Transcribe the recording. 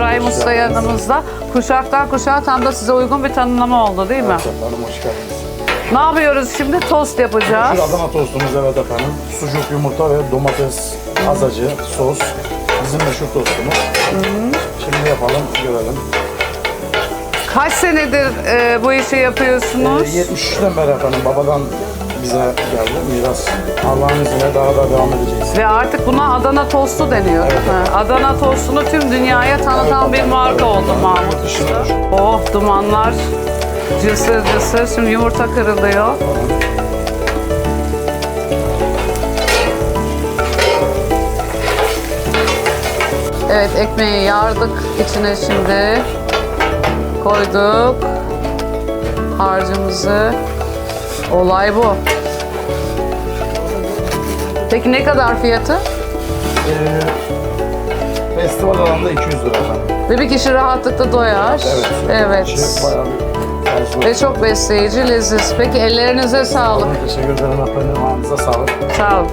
İbrahim Usta yanımızda. Kuşaktan kuşağa tam da size uygun bir tanımlama oldu değil mi? Evet efendim hoş geldiniz. Ne yapıyoruz şimdi? Tost yapacağız. Şu Adana tostumuz evet efendim. Sucuk, yumurta ve domates azacı, sos. Bizim meşhur tostumuz. Şimdi yapalım, görelim. Kaç senedir e, bu işi yapıyorsunuz? 73'ten beri efendim babadan bize geldi miras. Allah'ın izniyle daha da devam edeceğiz. Ve artık buna Adana tostu deniyor. Ha, Adana tostunu tüm dünyaya tanıtan bir marka oldu Mahmut Usta. Oh dumanlar cısır cısır. Şimdi yumurta kırılıyor. Evet ekmeği yardık. İçine şimdi koyduk harcımızı. Olay bu. Peki ne kadar fiyatı? Ee, festival alanında 200 lira efendim. Ve bir kişi rahatlıkla doyar. Evet. Evet. Şey, bayağı bir fazla. Ve çok besleyici, leziz. Peki ellerinize sağlık. Teşekkür ederim efendim. Ağzınıza sağlık. Sağ olun.